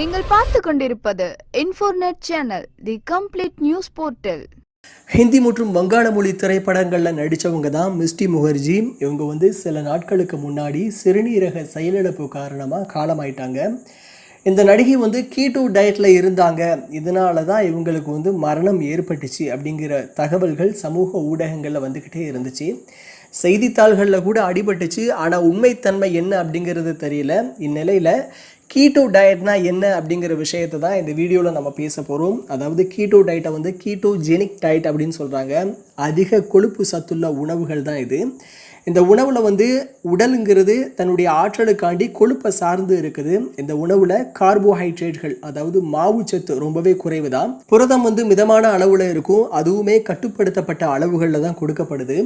நீங்கள் பார்த்து கொண்டிருப்பது Infornet channel the complete news portal Hindi மற்றும் வங்காள மொழி திரைப்படங்களில் நடித்தவங்க தான் மிஸ்டி முகர்ஜி. இவங்க வந்து சில நாட்களுக்கு முன்னாடி சிறுநீரக செயலிழப்பு காரணமாக காலமாயிட்டாங்க. இந்த நடிகை வந்து கீட்டோ டயட்டில் இருந்தாங்க. இதனால தான் இவங்களுக்கு வந்து மரணம் ஏற்பட்டுச்சு அப்படிங்கிற தகவல்கள் சமூக ஊடகங்களில் வந்துக்கிட்டே இருந்துச்சு. செய்தித்தாள்களில் கூட அடிபட்டுச்சு. ஆனால் உண்மைத்தன்மை என்ன அப்படிங்கிறது தெரியல. இந்நிலையில் கீட்டோ டயட்னா என்ன அப்படிங்கிற விஷயத்தை தான் இந்த வீடியோவில் நம்ம பேச போகிறோம் அதாவது கீட்டோ டயட்டை வந்து கீட்டோ ஜெனிக் டயட் அப்படின்னு சொல்கிறாங்க அதிக கொழுப்பு சத்துள்ள உணவுகள் தான் இது. இந்த உணவில் வந்து உடலுங்கிறது தன்னுடைய ஆற்றலுக்காண்டி கொழுப்பை சார்ந்து இருக்குது. இந்த உணவில் கார்போஹைட்ரேட்கள் அதாவது மாவுச்சத்து ரொம்பவே குறைவு தான் புரதம் வந்து மிதமான அளவில் இருக்கும். அதுவுமே கட்டுப்படுத்தப்பட்ட அளவுகளில் தான் கொடுக்கப்படுது.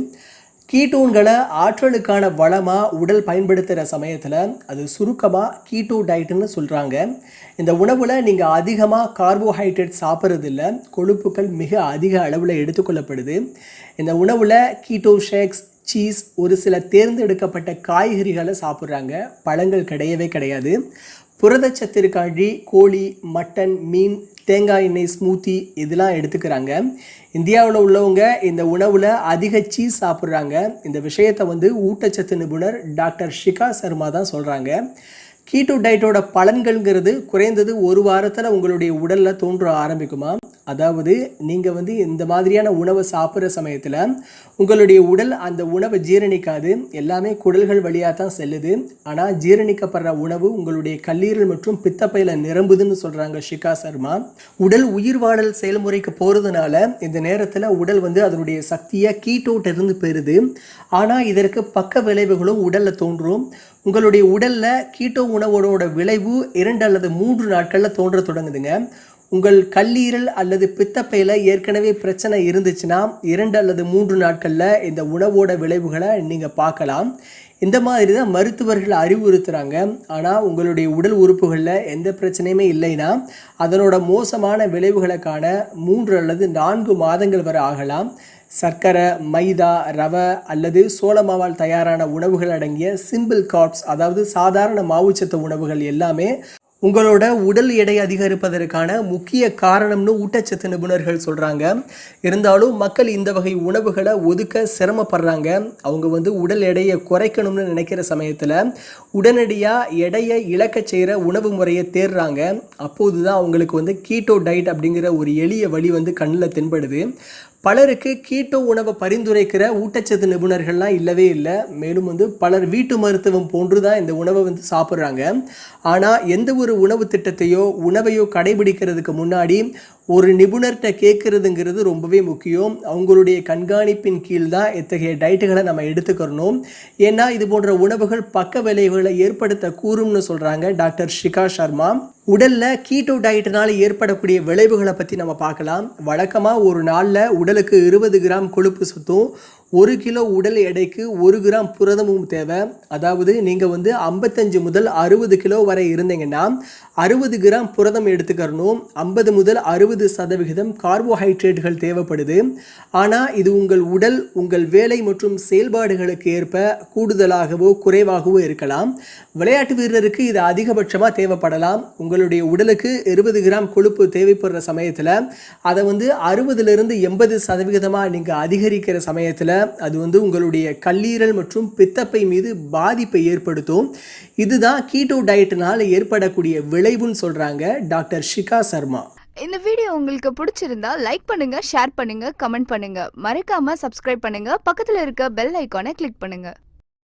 கீட்டூன்களை ஆற்றலுக்கான வளமாக உடல் பயன்படுத்துகிற சமயத்தில் அது சுருக்கமாக கீட்டோ டயட்டுன்னு சொல்கிறாங்க இந்த உணவில் நீங்கள் அதிகமாக கார்போஹைட்ரேட் சாப்பிட்றதில்ல கொழுப்புகள் மிக அதிக அளவில் எடுத்துக்கொள்ளப்படுது. இந்த உணவில் கீட்டோ ஷேக்ஸ் சீஸ் ஒரு சில தேர்ந்தெடுக்கப்பட்ட காய்கறிகளை சாப்பிட்றாங்க. பழங்கள் கிடையவே கிடையாது. புரதச்சத்திற்காண்டி கோழி மட்டன் மீன் தேங்காய் எண்ணெய் ஸ்மூத்தி இதெல்லாம் எடுத்துக்கிறாங்க. இந்தியாவில் உள்ளவங்க இந்த உணவில் அதிக சீஸ் சாப்பிட்றாங்க. இந்த விஷயத்தை வந்து ஊட்டச்சத்து நிபுணர் டாக்டர் ஷிகா சர்மா தான் சொல்கிறாங்க கீட்டோ டயட்டோட பலன்கள்ங்கிறது குறைந்தது ஒரு வாரத்தில் உங்களுடைய உடலில் தோன்ற ஆரம்பிக்குமா? அதாவது நீங்கள் வந்து இந்த மாதிரியான உணவை சாப்பிட்ற சமயத்தில் உங்களுடைய உடல் அந்த உணவை ஜீரணிக்காது. எல்லாமே குடல்கள் வழியாக தான் செல்லுது. ஆனால் ஜீரணிக்கப்படுற உணவு உங்களுடைய கல்லீரல் மற்றும் பித்தப்பையில் நிரம்புதுன்னு சொல்கிறாங்க ஷிகா சர்மா. உடல் உயிர் வாழல் செயல்முறைக்கு போகிறதுனால இந்த நேரத்தில் உடல் வந்து அதனுடைய சக்தியை கீட்டோட்ட இருந்து பெறுது. ஆனால் இதற்கு பக்க விளைவுகளும் உடலில் தோன்றும். உங்களுடைய உடலில் கீட்டோ உணவோட விளைவு இரண்டு அல்லது மூன்று நாட்களில் தோன்ற தொடங்குதுங்க. உங்கள் கல்லீரல் அல்லது பித்தப்பையில் ஏற்கனவே பிரச்சனை இருந்துச்சுன்னா இரண்டு அல்லது மூன்று நாட்களில் இந்த உணவோட விளைவுகளை நீங்கள் பார்க்கலாம். இந்த மாதிரி தான் மருத்துவர்கள் அறிவுறுத்துகிறாங்க ஆனால் உங்களுடைய உடல் உறுப்புகளில் எந்த பிரச்சனையுமே இல்லைன்னா அதனோட மோசமான விளைவுகளை காண மூன்று அல்லது நான்கு மாதங்கள் வரை ஆகலாம். சர்க்கரை மைதா ரவை அல்லது சோள மாவால் தயாரான உணவுகள் அடங்கிய சிம்பிள் கார்ப்ஸ் அதாவது சாதாரண மாவுச்சத்து உணவுகள் எல்லாமே உங்களோட உடல் எடை அதிகரிப்பதற்கான முக்கிய காரணம்னு ஊட்டச்சத்து நிபுணர்கள் சொல்கிறாங்க இருந்தாலும் மக்கள் இந்த வகை உணவுகளை ஒதுக்க சிரமப்படுறாங்க. அவங்க வந்து உடல் எடையை குறைக்கணும்னு நினைக்கிற சமயத்தில் உடனடியாக எடையை இழக்க செய்கிற உணவு முறையை தேடுறாங்க அப்போது தான் அவங்களுக்கு வந்து கீட்டோ டயட் அப்படிங்கிற ஒரு எளிய வழி வந்து கண்ணில் தென்படுது. பலருக்கு கீட்டோ உணவை பரிந்துரைக்கிற ஊட்டச்சத்து நிபுணர்கள்லாம் இல்லவே இல்லை. மேலும் வந்து பலர் வீட்டு மருத்துவம் போன்று தான் இந்த உணவை வந்து சாப்பிட்றாங்க. ஆனால் எந்த ஒரு உணவு திட்டத்தையோ உணவையோ கடைபிடிக்கிறதுக்கு முன்னாடி ஒரு நிபுணர்கிட்ட கேட்குறதுங்கிறது ரொம்பவே முக்கியம். அவங்களுடைய கண்காணிப்பின் கீழ் தான் இத்தகைய டயட்டுகளை நம்ம எடுத்துக்கிறணும். ஏன்னா இது போன்ற உணவுகள் பக்க விளைவுகளை ஏற்படுத்த கூறும்னு சொல்கிறாங்க டாக்டர் ஷிகா சர்மா உடலில் கீட்டோ டயட்டினால் ஏற்படக்கூடிய விளைவுகளை பற்றி நம்ம பார்க்கலாம். வழக்கமாக ஒரு நாளில் உடலுக்கு இருபது கிராம் கொழுப்பு சத்தும் ஒரு கிலோ உடல் எடைக்கு ஒரு கிராம் புரதமும் தேவை. அதாவது நீங்கள் வந்து ஐம்பத்தஞ்சு முதல் அறுபது கிலோ வரை இருந்தீங்கன்னா அறுபது கிராம் புரதம் எடுத்துக்கிறணும். ஐம்பது முதல் அறுபது சதவிகிதம் கார்போஹைட்ரேட்டுகள் தேவைப்படுது. ஆனால் இது உங்கள் உடல் உங்கள் வேலை மற்றும் செயல்பாடுகளுக்கு ஏற்ப கூடுதலாகவோ குறைவாகவோ இருக்கலாம். விளையாட்டு வீரருக்கு இது அதிகபட்சமாக தேவைப்படலாம். உங்களுடைய உடலுக்கு இருபது கிராம் கொழுப்பு தேவைப்படுற சமயத்தில் அதை வந்து அறுபதுலேருந்து எண்பது சதவிகிதமாக நீங்கள் அதிகரிக்கிற சமயத்தில் அது வந்து உங்களுடைய கல்லீரல் மற்றும் பித்தப்பை மீது பாதிப்பை ஏற்படுத்தும். இதுதான் கீட்டோ டயட்னால ஏற்படக்கூடிய விளைவுன்னு சொல்கிறாங்க டாக்டர் ஷிகா சர்மா. இந்த வீடியோ உங்களுக்கு பிடிச்சிருந்தா லைக் பண்ணுங்க ஷேர் பண்ணுங்க கமெண்ட் பண்ணுங்க. மறக்காம சப்ஸ்கிரைப் பண்ணுங்க. பக்கத்துல இருக்க பெல் ஐக்கானை கிளிக் பண்ணுங்க.